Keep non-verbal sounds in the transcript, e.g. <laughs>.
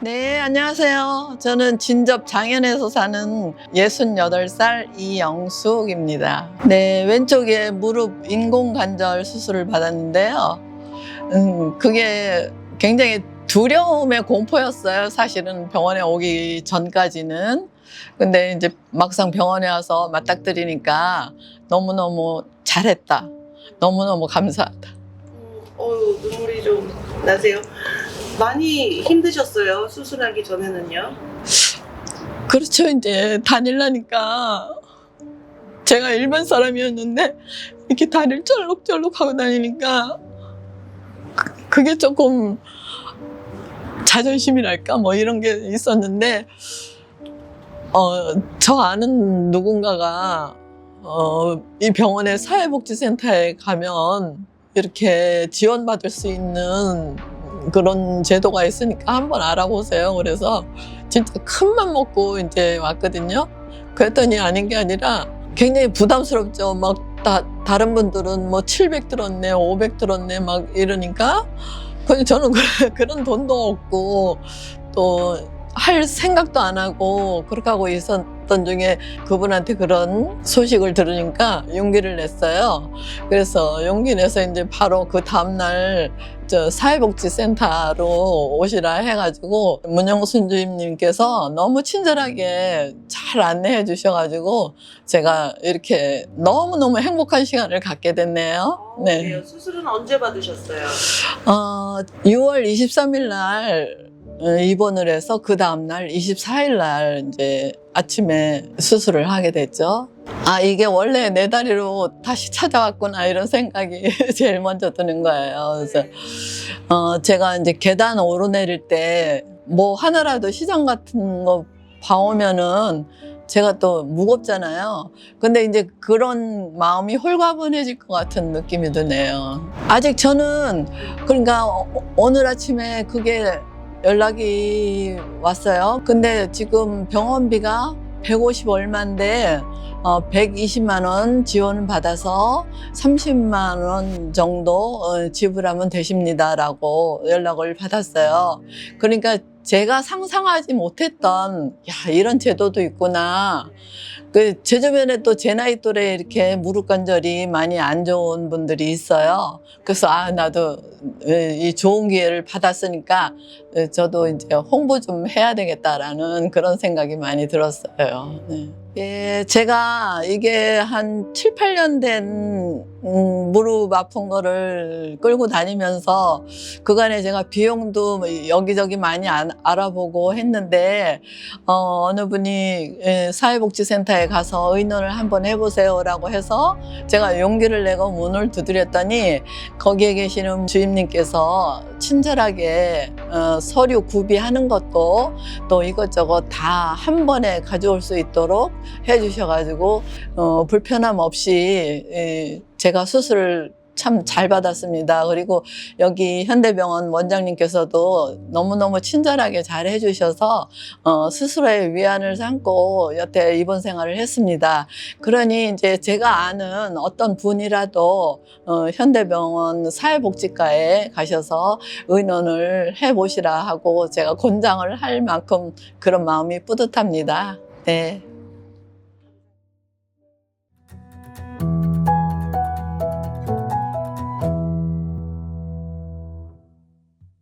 네, 안녕하세요. 저는 진접 장현에서 사는 68살 이영숙입니다. 네, 왼쪽에 무릎 인공관절 수술을 받았는데요. 음, 그게 굉장히 두려움의 공포였어요. 사실은 병원에 오기 전까지는. 근데 이제 막상 병원에 와서 맞닥뜨리니까 너무너무 잘했다. 너무너무 감사하다. 음, 어유 눈물이 좀 나세요. 많이 힘드셨어요 수술하기 전에는요. 그렇죠. 이제 다닐라니까 제가 일반 사람이었는데 이렇게 다리를 쩔룩쩔룩 하고 다니니까 그- 그게 조금 자존심이랄까 뭐 이런 게 있었는데 어, 저 아는 누군가가 어, 이 병원의 사회복지센터에 가면 이렇게 지원받을 수 있는 그런 제도가 있으니까 한번 알아보세요. 그래서 진짜 큰맘 먹고 이제 왔거든요. 그랬더니 아닌 게 아니라 굉장히 부담스럽죠. 막 다, 다른 분들은 뭐 700 들었네, 500 들었네, 막 이러니까. 근데 저는 그- <laughs> 그런 돈도 없고 또 할 생각도 안 하고 그렇게 하고 있었던 중에 그분한테 그런 소식을 들으니까 용기를 냈어요. 그래서 용기 내서 이제 바로 그 다음날 저 사회복지센터로 오시라 해가지고 문영순 주임님께서 너무 친절하게 잘 안내해 주셔가지고 제가 이렇게 너무너무 행복한 시간을 갖게 됐네요. 어, 네. 그래요. 수술은 언제 받으셨어요? 어, 6월 23일 날 어, 입원을 해서 그 다음날 24일 날 이제 아침에 수술을 하게 됐죠. 아, 이게 원래 내 다리로 다시 찾아왔구나 이런 생각이 <laughs> 제일 먼저 드는 거예요. 그래서 어, 제가 이제 계단 오르내릴 때 뭐 하나라도 시장 같은 거 봐오면은 제가 또 무겁잖아요. 근데 이제 그런 마음이 홀가분해질 것 같은 느낌이 드네요. 아직 저는 그러니까 어- 오늘 아침에 그게 연락이 왔어요. 근데 지금 병원비가 150 얼마인데 어, 120만 원 지원을 받아서 30만 원 정도 어, 지불하면 되십니다라고 연락을 받았어요. 그러니까 제가 상상하지 못했던 야 이런 제도도 있구나. 그 제 주변에 또 제 나이 또래 이렇게 무릎 관절이 많이 안 좋은 분들이 있어요. 그래서 아 나도 에, 이 좋은 기회를 받았으니까 에, 저도 이제 홍보 좀 해야 되겠다라는 그런 생각이 많이 들었어요. 네. 예, 제가 이게 한 7, 8년 된 음, 무릎 아픈 거를 끌고 다니면서 그간에 제가 비용도 뭐 여기저기 많이 안- 알아보고 했는데 어, 어느 분이 예, 사회복지센터에 가서 의논을 한번 해보세요라고 해서 제가 용기를 내고 문을 두드렸더니 거기에 계시는 주임님께서 친절하게 어, 서류 구비하는 것도 또 이것저것 다 한 번에 가져올 수 있도록 해주셔가지고 어, 불편함 없이 예, 제가 수술을 참 잘 받았습니다. 그리고 여기 현대병원 원장님께서도 너무너무 친절하게 잘 해주셔서 어, 스스로의 위안을 삼고 여태 입원 생활을 했습니다. 그러니 이제 제가 아는 어떤 분이라도 어, 현대병원 사회복지과에 가셔서 의논을 해보시라 하고 제가 권장을 할 만큼 그런 마음이 뿌듯합니다. 네.